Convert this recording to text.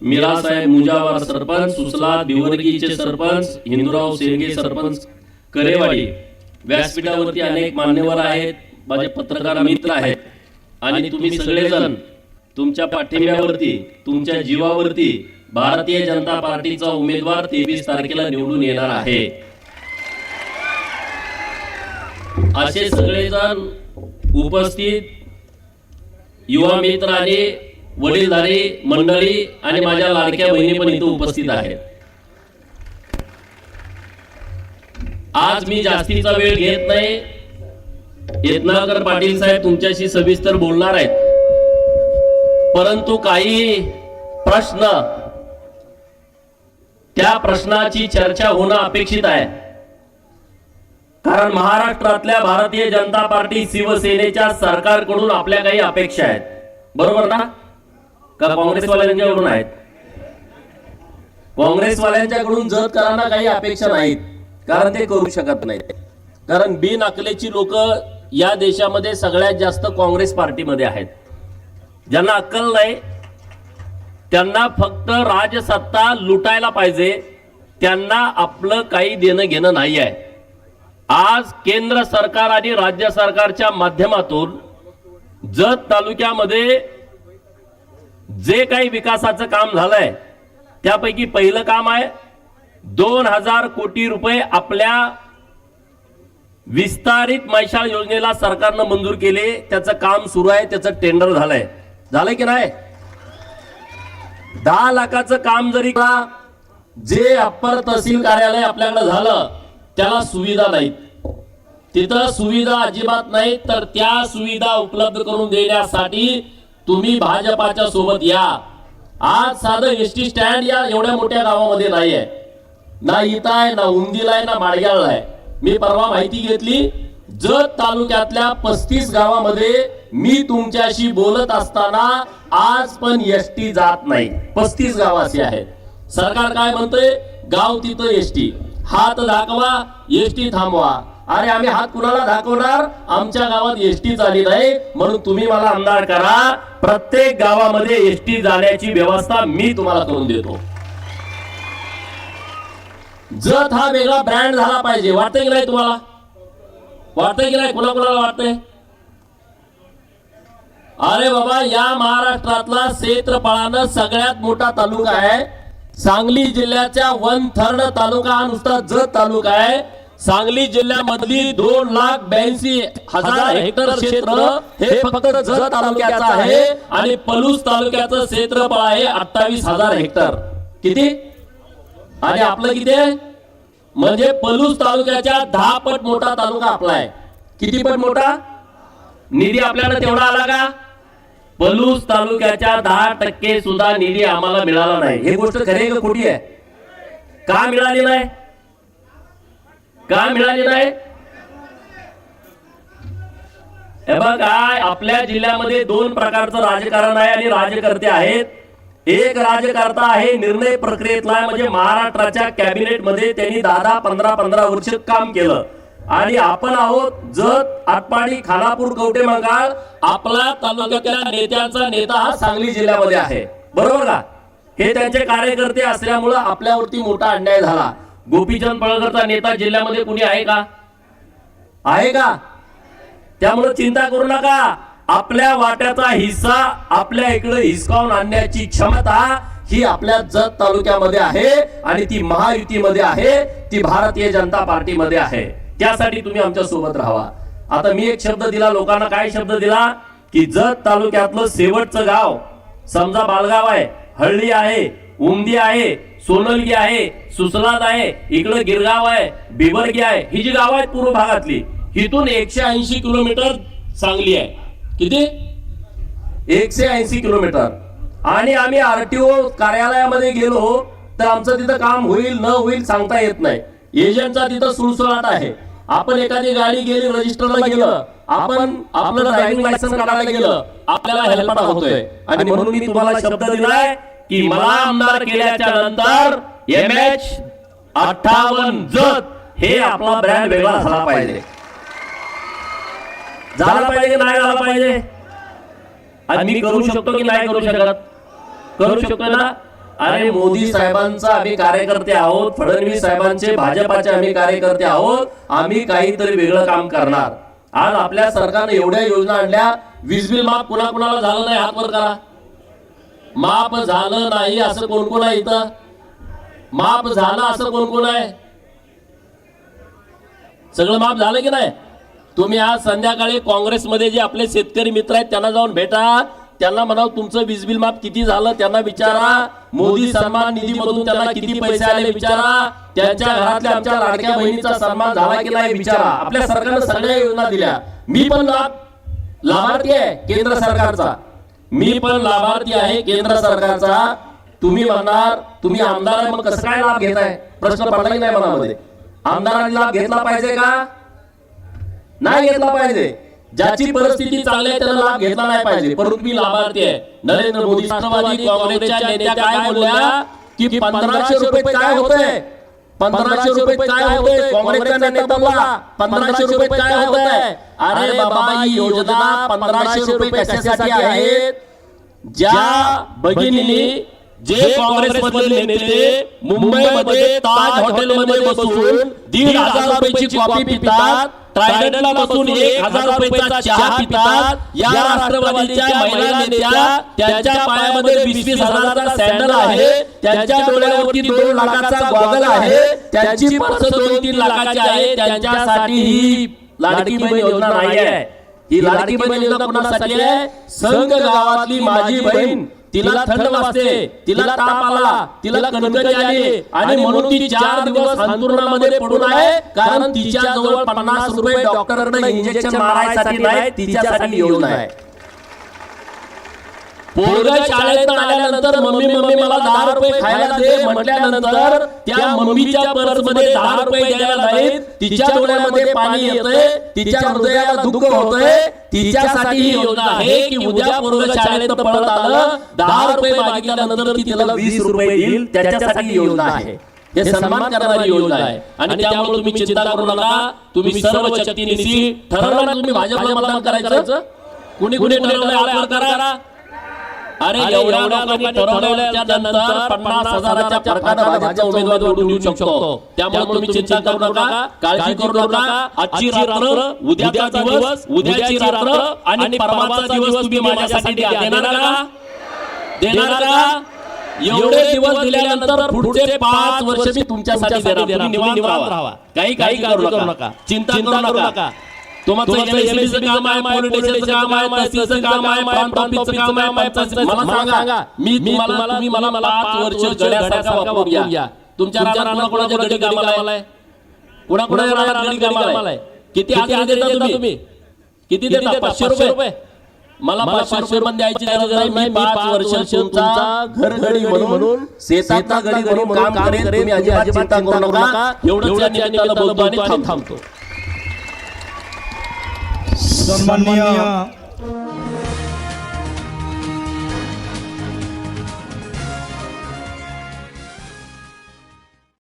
मीरासाहेब मुजावर सरपंच सुसला दिवर्गीचे सरपंच हिंदूराव शेंगे सरपंच करेवाडी व्यासपीठावरती अनेक मान्यवर आहेत माझे पत्रकार मित्र आहेत. आणि तुम्ही सगळेजण तुमच्या पाठिंब्यावरती तुमच्या जीवावरती भारतीय जनता पार्टीचा उमेदवार तेवीस तारखेला निवडून येणार आहे. असे सगळेजण उपस्थित युवा मित्र आणि वडीलधारी मंडळी आणि माझ्या लाडक्या बहिणी पण इथं उपस्थित आहेत. आज मी जास्तीचा वेळ घेत नाही. यत्नाकर पाटील साहेब तुमच्याशी सविस्तर बोलणार आहेत. परंतु काही प्रश्न त्या प्रश्नाची चर्चा होणं अपेक्षित आहे. कारण महाराष्ट्रातल्या भारतीय जनता पार्टी शिवसेनेच्या सरकारकडून आपल्या काही अपेक्षा आहेत. बरोबर ना? का काँग्रेसवाल्यांच्याकडून आहेत काँग्रेसवाल्यांच्याकडून जतकरांना काही अपेक्षा नाहीत. कारण ते करू शकत नाहीत. कारण बिन अकलेची लोक या देशामध्ये सगळ्यात जास्त काँग्रेस पार्टीमध्ये आहेत. ज्यांना अक्कल नाही त्यांना फक्त राजसत्ता लुटायला पाहिजे त्यांना आपलं काही देणं घेणं नाही आहे. आज केंद्र सरकार आणि राज्य सरकारच्या माध्यमातून जत तालुक्यामध्ये जे काही विकासाचं काम झालंय त्यापैकी पहिलं काम आहे दोन हजार कोटी रुपये आपल्या विस्तारित मैशाळ योजनेला सरकारनं मंजूर केले त्याचं काम सुरू आहे त्याचं टेंडर झालंय. झालंय की नाही? दहा लाखाचं काम जरी जे अप्पर तहसील कार्यालय आपल्याकडे झालं त्याला सुविधा नाहीत. तिथं सुविधा अजिबात नाहीत तर त्या सुविधा उपलब्ध करून देण्यासाठी तुम्ही भाजपाच्या सोबत या. आज साधं एस टी स्टँड या एवढ्या मोठ्या गावामध्ये नाहीये. ना इथं आहे ना उंदीला आहे ना माडग्याळला आहे. मी परवा माहिती घेतली जत तालुक्यातल्या पस्तीस गावामध्ये मी तुमच्याशी बोलत असताना आज पण एस टी जात नाही. पस्तीस गाव असे आहेत. सरकार काय म्हणतंय? गाव तिथं एस टी हात दाखवा एस टी थांबवा. अरे आम्ही हात कुणाला दाखवणार? आमच्या गावात एस टी चाली नाही म्हणून तुम्ही मला आमदार करा. प्रत्येक गावामध्ये एसटी जाण्याची व्यवस्था मी तुम्हाला करून देतो. जत हा वेगळा ब्रँड झाला पाहिजे. वाटतंय की नाही तुम्हाला? वाटतंय की नाही? कुणा कुणाला वाटतंय? अरे बाबा या महाराष्ट्रातला क्षेत्रफळानं सगळ्यात मोठा तालुका आहे. सांगली जिल्ह्याच्या वन थर्ड तालुका हा नुसता जत तालुका आहे. सांगली जिल्ह्यामधली दोन लाख ब्याऐंशी हजार हेक्टर क्षेत्र हे फक्त जत तालुक्याचं आहे आणि पलूस तालुक्याचं क्षेत्रफळ आहे अठ्ठावीस हजार हेक्टर. किती? आणि आपलं किती म्हणजे पलूस तालुक्याच्या दहा पट मोठा तालुका आपला आहे. किती पट मोठा? निधी आपल्याला तेवढा आला का? पलूस तालुक्याच्या दहा टक्के सुद्धा निधी आम्हाला मिळाला नाही. हे गोष्ट खरे का खोटी आहे? का मिळाली नाही? का मिळाली नाही हे काय आपल्या जिल्ह्यामध्ये दोन प्रकारचं राजकारण आहे आणि राजकर्ते आहेत. एक राजकर्ता आहे निर्णय प्रक्रियेतला म्हणजे महाराष्ट्राच्या कॅबिनेटमध्ये त्यांनी दहा पंधरा पंधरा वर्ष काम केलं. आणि आपण आहोत जत आटपाडी खानापूर कवटे मंगाळ आपला तालुक्यातल्या नेत्याचा नेता हा सांगली जिल्ह्यामध्ये आहे. बरोबर का? हे त्यांचे कार्यकर्ते असल्यामुळं आपल्यावरती मोठा अन्याय झाला. गोपीचंद पळकरचा नेता जिल्ह्यामध्ये कुणी आहे का? आहे का? त्यामुळे चिंता करू नका. आपल्या वाट्याचा हिस्सा आपल्या इकडे हिसकावून आणण्याची क्षमता ही आपल्या जत तालुक्यामध्ये आहे आणि ती महायुतीमध्ये आहे. ती भारतीय जनता पार्टीमध्ये आहे. त्यासाठी तुम्ही आमच्यासोबत राहावा. आता मी एक शब्द दिला लोकांना काय शब्द दिला? की जत तालुक्यातलं शेवटचं गाव समजा बालगाव आहे हळ्ळी आहे उमदी आहे सोनलगी आहे सुसलाद आहे इकडं गिरगाव आहे बिबरगी आहे. ही जी गाव आहेत पूर्व भागातली हिथून एकशे ऐंशी किलोमीटर सांगली आहे. किती? एकशे ऐंशी किलोमीटर. आणि आम्ही आरटीओ कार्यालयामध्ये गेलो तर आमचं तिथं काम होईल न होईल सांगता येत नाही. एजंटचा तिथं सुळसुळाट आहे. आपण एखादी गाडी गेली रजिस्टरला गेलं आपण आपलं ड्रायव्हिंग लायसन्स काढायला गेलं आपल्याला हेल्पटा होतोय. आणि म्हणून मी तुम्हाला शब्द दिलाय की मला आमदार केल्याच्यानंतर एम एच अठ्ठावन्न जत हे आपला ब्रँड वेगळा झाला पाहिजे. झाला पाहिजे की नाही झाला पाहिजे? आणि मी करू शकतो की नाही करू शकत? करू शकतो ना? अरे मोदी साहेबांचा आम्ही कार्यकर्ते आहोत फडणवीस साहेबांचे भाजपाचे आम्ही कार्यकर्ते आहोत आम्ही काहीतरी वेगळं काम करणार. आज आपल्या सरकारने एवढ्या योजना आणल्या वीज बिल माफ कुणा कुणाला झालं नाही हात वर करा. माप झालं नाही असं कोण कोण आहे इथं? माप झालं असं कोण कोण आहे? सगळं माप झालं की नाही? तुम्ही आज संध्याकाळी काँग्रेसमध्ये जे आपले शेतकरी मित्र आहेत त्यांना जाऊन भेटा. त्यांना म्हणाव तुमचं वीज बिल माफ किती झालं त्यांना विचारा. मोदी सन्मान निधीमधून त्यांना किती पैसे आले विचारा. त्यांच्या घरातल्या आमच्या लाडक्या बहिणीचा सन्मान झाला की नाही विचारा. आपल्या सरकारनं सगळ्या योजना दिल्या. मी पण लाभ लाभार्थी आहे केंद्र सरकारचा. मी पण लाभार्थी आहे केंद्र सरकारचा. तुम्ही म्हणणार तुम्ही आमदार मग कसं काय लाभ घेताय? प्रश्न पडला की नाही मनामध्ये. आमदारांनी लाभ घेतला पाहिजे का? नाही घेतला पाहिजे. ज्याची परिस्थिती चांगली आहे त्याला लाभ घेतला नाही पाहिजे. परंतु मी लाभार्थी आहे. नरेंद्र मोदी राष्ट्रवादी काँग्रेसच्या नेत्या काय बोलल्या? की पंधराशे रुपये काय होतंय? पंधराशे रुपये काय होतंय काँग्रेसचा नेता बोला पंधराशे रुपये काय होतंय अरे बाबा ही योजना पंधराशे रुपये कशासाठी आहेत ज्या भगिनींनी जे काँग्रेसमधले नेते मुंबईमध्ये ताज हॉटेलमध्ये बसून दीड हज़ार रुपयाची कॉफ़ी पितात ट्रायडंटला बसून एक हजार रुपयाचा चहा पितात. या राष्ट्रवादीच्या महिला नेत्या त्यांच्या पायामध्ये वीस वीस हजाराचा सँडल आहे. त्यांच्या डोळ्यावरती दोन लाखाचा गॉगल आहे. त्यांची पर्स दोन तीन लाखाची आहे. त्यांच्यासाठी ही लाडकी बहीण योजना नाही आहे ही लाडकी बहीण योजना कोणासाठी आहे? संघ गावातली माझी बहीण. तिला थंड वाजते तिला ताप आला तिला कणकणी आली आणि म्हणून ती चार दिवस अंतुरणामध्ये पडून आहे कारण तिच्या जवळ पन्नास रुपये डॉक्टरनं इंजेक्शन मारायसाठी नाही तिच्यासाठी योजना आहे पोरग शाळेत आल्यानंतर मम्मी मम्मी मला दहा रुपये खायला दे म्हटल्यानंतर त्या मम्मीच्या पर्समध्ये दहा रुपये द्यायला नाहीत तिच्या डोळ्यामध्ये पाणी येतंय तिच्या हृदयाला दुःख होतंय तिच्यासाठी ही योजना आहे की उद्या पोरग शाळेत पळत आलं दहा रुपये मागितल्यानंतर ती त्याला वीस रुपये देईल. त्याच्यासाठी योजना आहे. हे सन्मान करणारी योजना आहे. आणि त्यामुळे तुम्ही चिंता करू नका. तुम्ही सर्व शक्तीनिशी ठरवलं तुम्ही भाजपला मतदान करायचं. कुणी कुणी ठरवलं करा अरे एवढ्या लोकांनी ठरवल्याच्या नंतर पन्नास हजाराच्या फरकानं भाजपचा उमेदवार निवडून येऊ शकतो. त्यामुळे तुम्ही चिंता करू नका. काळजी करू नका. आजची रात्र उद्याचा दिवस उद्याची रात्र आणि परवाचा दिवस तुम्ही माझ्यासाठी देणार का? देणार का? एवढे दिवस दिल्यानंतर पुढचे पाच वर्ष मी तुमच्यासाठी देणार. निवांत राहा. काही काही करू नका. चिंता करू नका. तुमचं MSCB चं काम आहे पॉलिटिशियनचं काम आहे तहसीलचं काम आहे प्रांत ऑफिसचं काम आहे पंचायतचं- मला सांगा मी तुम्हाला तुम्ही मला मला पाच वर्ष गड्यासारखा वापरून घ्या. तुमच्या राहणार कोणाच्या गडी कामाला आहे? कुणा कुणाच्या राहणार गडी कामाला आहे? किती देता तुम्ही? किती देता? पाचशे रुपये? मला पाचशे रुपये पण द्यायची गरज नाही. मी पाच वर्ष तुमचा घर गडी म्हणून शेताचा गडी म्हणून काम करेन. तुम्ही अजिबात चिंता करू नका. एवढंच या निमित्तानं बोलतो आणि थांबतो সম্মানীয়